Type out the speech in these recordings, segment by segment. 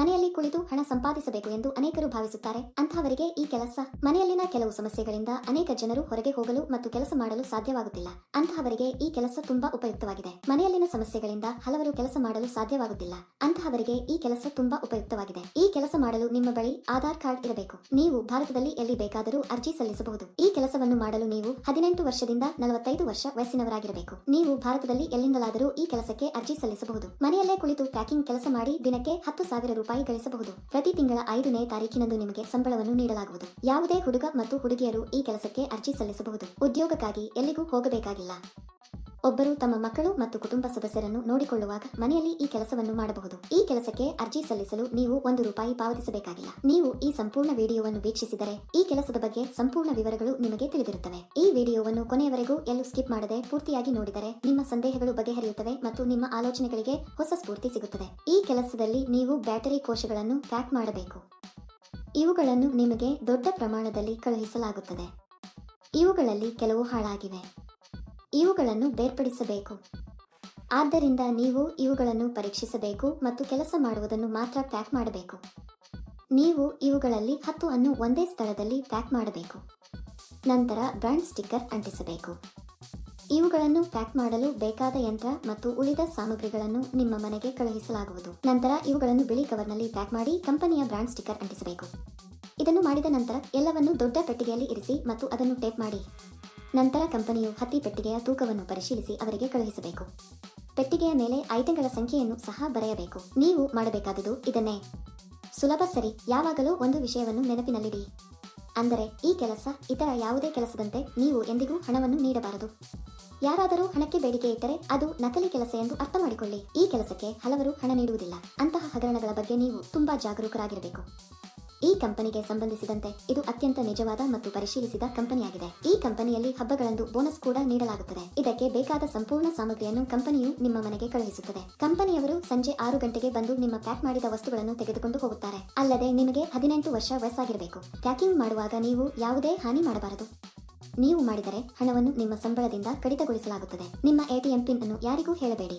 ಮನೆಯಲ್ಲಿ ಕುಳಿತು ಹಣ ಸಂಪಾದಿಸಬೇಕು ಎಂದು ಅನೇಕರು ಭಾವಿಸುತ್ತಾರೆ. ಅಂತಹವರಿಗೆ ಈ ಕೆಲಸ, ಮನೆಯಲ್ಲಿನ ಕೆಲವು ಸಮಸ್ಯೆಗಳಿಂದ ಅನೇಕ ಜನರು ಹೊರಗೆ ಹೋಗಲು ಮತ್ತು ಕೆಲಸ ಮಾಡಲು ಸಾಧ್ಯವಾಗುತ್ತಿಲ್ಲ. ಅಂತಹವರಿಗೆ ಈ ಕೆಲಸ ತುಂಬಾ ಉಪಯುಕ್ತವಾಗಿದೆ. ಮನೆಯಲ್ಲಿನ ಸಮಸ್ಯೆಗಳಿಂದ ಹಲವರು ಕೆಲಸ ಮಾಡಲು ಸಾಧ್ಯವಾಗುತ್ತಿಲ್ಲ. ಅಂತಹವರಿಗೆ ಈ ಕೆಲಸ ತುಂಬಾ ಉಪಯುಕ್ತವಾಗಿದೆ. ಈ ಕೆಲಸ ಮಾಡಲು ನಿಮ್ಮ ಬಳಿ ಆಧಾರ್ ಕಾರ್ಡ್ ಇರಬೇಕು. ನೀವು ಭಾರತದಲ್ಲಿ ಎಲ್ಲಿ ಬೇಕಾದರೂ ಅರ್ಜಿ ಸಲ್ಲಿಸಬಹುದು. ಈ ಕೆಲಸವನ್ನು ಮಾಡಲು ನೀವು ಹದಿನೆಂಟು ವರ್ಷದಿಂದ ನಲವತ್ತೈದು ವರ್ಷ ವಯಸ್ಸಿನವರಾಗಿರಬೇಕು. ನೀವು ಭಾರತದಲ್ಲಿ ಎಲ್ಲಿಂದಲಾದರೂ ಈ ಕೆಲಸಕ್ಕೆ ಅರ್ಜಿ ಸಲ್ಲಿಸಬಹುದು. ಮನೆಯಲ್ಲೇ ಕುಳಿತು ಪ್ಯಾಕಿಂಗ್ ಕೆಲಸ ಮಾಡಿ ದಿನಕ್ಕೆ ಹತ್ತು ಸಾವಿರ ರೂಪಾಯಿ ಗಳಿಸಬಹುದು. ಪ್ರತಿ ತಿಂಗಳ ಐದನೇ ತಾರೀಕಿನಂದು ನಿಮಗೆ ಸಂಬಳವನ್ನು ನೀಡಲಾಗುವುದು. ಯಾವುದೇ ಹುಡುಗ ಮತ್ತು ಹುಡುಗಿಯರು ಈ ಕೆಲಸಕ್ಕೆ ಅರ್ಜಿ ಸಲ್ಲಿಸಬಹುದು. ಉದ್ಯೋಗಕ್ಕಾಗಿ ಎಲ್ಲಿಗೂ ಹೋಗಬೇಕಾಗಿಲ್ಲ. ಒಬ್ಬರು ತಮ್ಮ ಮಕ್ಕಳು ಮತ್ತು ಕುಟುಂಬ ಸದಸ್ಯರನ್ನು ನೋಡಿಕೊಳ್ಳುವಾಗ ಮನೆಯಲ್ಲಿ ಈ ಕೆಲಸವನ್ನು ಮಾಡಬಹುದು. ಈ ಕೆಲಸಕ್ಕೆ ಅರ್ಜಿ ಸಲ್ಲಿಸಲು ನೀವು ಒಂದು ರೂಪಾಯಿ ಪಾವತಿಸಬೇಕಾಗಿಲ್ಲ. ನೀವು ಈ ಸಂಪೂರ್ಣ ವಿಡಿಯೋವನ್ನು ವೀಕ್ಷಿಸಿದರೆ ಈ ಕೆಲಸದ ಬಗ್ಗೆ ಸಂಪೂರ್ಣ ವಿವರಗಳು ನಿಮಗೆ ತಿಳಿದಿರುತ್ತವೆ. ಈ ವಿಡಿಯೋವನ್ನು ಕೊನೆಯವರೆಗೂ ಎಲ್ಲೂ ಸ್ಕಿಪ್ ಮಾಡದೆ ಪೂರ್ತಿಯಾಗಿ ನೋಡಿದರೆ ನಿಮ್ಮ ಸಂದೇಹಗಳು ಬಗೆಹರಿಯುತ್ತವೆ ಮತ್ತು ನಿಮ್ಮ ಆಲೋಚನೆಗಳಿಗೆ ಹೊಸ ಸ್ಫೂರ್ತಿ ಸಿಗುತ್ತದೆ. ಈ ಕೆಲಸದಲ್ಲಿ ನೀವು ಬ್ಯಾಟರಿ ಕೋಶಗಳನ್ನು ಪ್ಯಾಕ್ ಮಾಡಬೇಕು. ಇವುಗಳನ್ನು ನಿಮಗೆ ದೊಡ್ಡ ಪ್ರಮಾಣದಲ್ಲಿ ಕಳುಹಿಸಲಾಗುತ್ತದೆ. ಇವುಗಳಲ್ಲಿ ಕೆಲವು ಹಾಳಾಗಿವೆ. ಇವುಗಳನ್ನು ಬೇರ್ಪಡಿಸಬೇಕು. ಆದ್ದರಿಂದ ನೀವು ಇವುಗಳನ್ನು ಪರೀಕ್ಷಿಸಬೇಕು ಮತ್ತು ಕೆಲಸ ಮಾಡುವುದನ್ನು ಮಾತ್ರ ಪ್ಯಾಕ್ ಮಾಡಬೇಕು. ನೀವು ಇವುಗಳಲ್ಲಿ ಹತ್ತು ಅನ್ನು ಒಂದೇ ಸ್ಥಳದಲ್ಲಿ ಪ್ಯಾಕ್ ಮಾಡಬೇಕು. ನಂತರ ಬ್ರ್ಯಾಂಡ್ ಸ್ಟಿಕ್ಕರ್ ಅಂಟಿಸಬೇಕು. ಇವುಗಳನ್ನು ಪ್ಯಾಕ್ ಮಾಡಲು ಬೇಕಾದ ಯಂತ್ರ ಮತ್ತು ಉಳಿದ ಸಾಮಗ್ರಿಗಳನ್ನು ನಿಮ್ಮ ಮನೆಗೆ ಕಳುಹಿಸಲಾಗುವುದು. ನಂತರ ಇವುಗಳನ್ನು ಬಿಳಿ ಕವರ್ನಲ್ಲಿ ಪ್ಯಾಕ್ ಮಾಡಿ ಕಂಪನಿಯ ಬ್ರ್ಯಾಂಡ್ ಸ್ಟಿಕ್ಕರ್ ಅಂಟಿಸಬೇಕು. ಇದನ್ನು ಮಾಡಿದ ನಂತರ ಎಲ್ಲವನ್ನು ದೊಡ್ಡ ಪೆಟ್ಟಿಗೆಯಲ್ಲಿ ಇರಿಸಿ ಮತ್ತು ಅದನ್ನು ಟೇಪ್ ಮಾಡಿ. ನಂತರ ಕಂಪನಿಯು ಹತ್ತಿ ಪೆಟ್ಟಿಗೆಯ ತೂಕವನ್ನು ಪರಿಶೀಲಿಸಿ ಅವರಿಗೆ ಕಳುಹಿಸಬೇಕು. ಪೆಟ್ಟಿಗೆಯ ಮೇಲೆ ಐಟಂಗಳ ಸಂಖ್ಯೆಯನ್ನು ಸಹ ಬರೆಯಬೇಕು. ನೀವು ಮಾಡಬೇಕಾದುದು ಇದನ್ನೇ. ಸುಲಭ ಸರಿ, ಯಾವಾಗಲೂ ಒಂದು ವಿಷಯವನ್ನು ನೆನಪಿನಲ್ಲಿಡಿ. ಅಂದರೆ, ಈ ಕೆಲಸ ಇತರ ಯಾವುದೇ ಕೆಲಸದಂತೆ ನೀವು ಎಂದಿಗೂ ಹಣವನ್ನು ನೀಡಬಾರದು. ಯಾರಾದರೂ ಹಣಕ್ಕೆ ಬೇಡಿಕೆ ಇಟ್ಟರೆ ಅದು ನಕಲಿ ಕೆಲಸ ಎಂದು ಅರ್ಥ ಮಾಡಿಕೊಳ್ಳಿ ಈ ಕೆಲಸಕ್ಕೆ ಹಲವರು ಹಣ ನೀಡುವುದಿಲ್ಲ. ಅಂತಹ ಹಗರಣಗಳ ಬಗ್ಗೆ ನೀವು ತುಂಬಾ ಜಾಗರೂಕರಾಗಿರಬೇಕು. ಈ ಕಂಪನಿಗೆ ಸಂಬಂಧಿಸಿದಂತೆ ಇದು ಅತ್ಯಂತ ನಿಜವಾದ ಮತ್ತು ಪರಿಶೀಲಿಸಿದ ಕಂಪನಿಯಾಗಿದೆ. ಈ ಕಂಪನಿಯಲ್ಲಿ ಹಬ್ಬಗಳಂದು ಬೋನಸ್ ಕೂಡ ನೀಡಲಾಗುತ್ತದೆ. ಇದಕ್ಕೆ ಬೇಕಾದ ಸಂಪೂರ್ಣ ಸಾಮಗ್ರಿಯನ್ನು ಕಂಪನಿಯು ನಿಮ್ಮ ಮನೆಗೆ ಕಳುಹಿಸುತ್ತದೆ. ಕಂಪನಿಯವರು ಸಂಜೆ ಆರು ಗಂಟೆಗೆ ಬಂದು ನಿಮ್ಮ ಪ್ಯಾಕ್ ಮಾಡಿದ ವಸ್ತುಗಳನ್ನು ತೆಗೆದುಕೊಂಡು ಹೋಗುತ್ತಾರೆ. ಅಲ್ಲದೆ ನಿಮಗೆ ಹದಿನೆಂಟು ವರ್ಷ ವಯಸ್ಸಾಗಿರಬೇಕು. ಪ್ಯಾಕಿಂಗ್ ಮಾಡುವಾಗ ನೀವು ಯಾವುದೇ ಹಾನಿ ಮಾಡಬಾರದು. ನೀವು ಮಾಡಿದರೆ ಹಣವನ್ನು ನಿಮ್ಮ ಸಂಬಳದಿಂದ ಕಡಿತಗೊಳಿಸಲಾಗುತ್ತದೆ. ನಿಮ್ಮ ಎಟಿಎಂ ಪಿನ್ ಅನ್ನು ಯಾರಿಗೂ ಹೇಳಬೇಡಿ.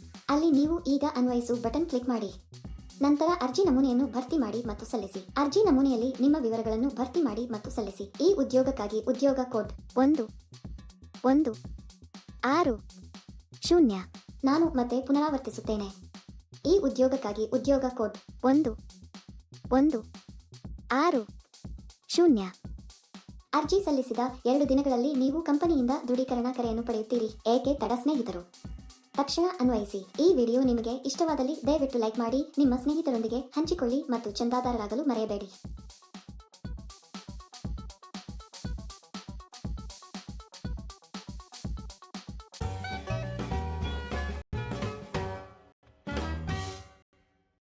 ಅಲ್ಲಿ ನೀವು ಈಗ ಅನ್ವಯಿಸು ಬಟನ್ ಕ್ಲಿಕ್ ಮಾಡಿ. ನಂತರ ಅರ್ಜಿ ನಮೂನೆಯನ್ನು ಭರ್ತಿ ಮಾಡಿ ಮತ್ತು ಸಲ್ಲಿಸಿ. ಅರ್ಜಿ ನಮೂನೆಯಲ್ಲಿ ನಿಮ್ಮ ವಿವರಗಳನ್ನು ಭರ್ತಿ ಮಾಡಿ ಮತ್ತು ಸಲ್ಲಿಸಿ. ಈ ಉದ್ಯೋಗಕ್ಕಾಗಿ ಉದ್ಯೋಗ ಕೋಡ್ ಒಂದು ಒಂದು, ಆರು, ಶೂನ್ಯ. ನಾನು ಮತ್ತೆ ಪುನರಾವರ್ತಿಸುತ್ತೇನೆ. ಈ ಉದ್ಯೋಗಕ್ಕಾಗಿ ಉದ್ಯೋಗ ಕೋಡ್ ಒಂದು ಒಂದು, ಆರು, ಶೂನ್ಯ. ಅರ್ಜಿ ಸಲ್ಲಿಸಿದ ಎರಡು ದಿನಗಳಲ್ಲಿ ನೀವು ಕಂಪನಿಯಿಂದ ದೃಢೀಕರಣ ಕರೆಯನ್ನು ಪಡೆಯುತ್ತೀರಿ. ಏಕೆ ತಡ ಸ್ನೇಹಿತರು? ತಕ್ಷಣ ಅನ್ವಯಿಸಿ, ಈ ವಿಡಿಯೋ ನಿಮಗೆ ಇಷ್ಟವಾದಲ್ಲಿ ದಯವಿಟ್ಟು ಲೈಕ್ ಮಾಡಿ, ನಿಮ್ಮ ಸ್ನೇಹಿತರೊಂದಿಗೆ ಹಂಚಿಕೊಳ್ಳಿ ಮತ್ತು ಚಂದಾದಾರರಾಗಲು ಮರೆಯಬೇಡಿ.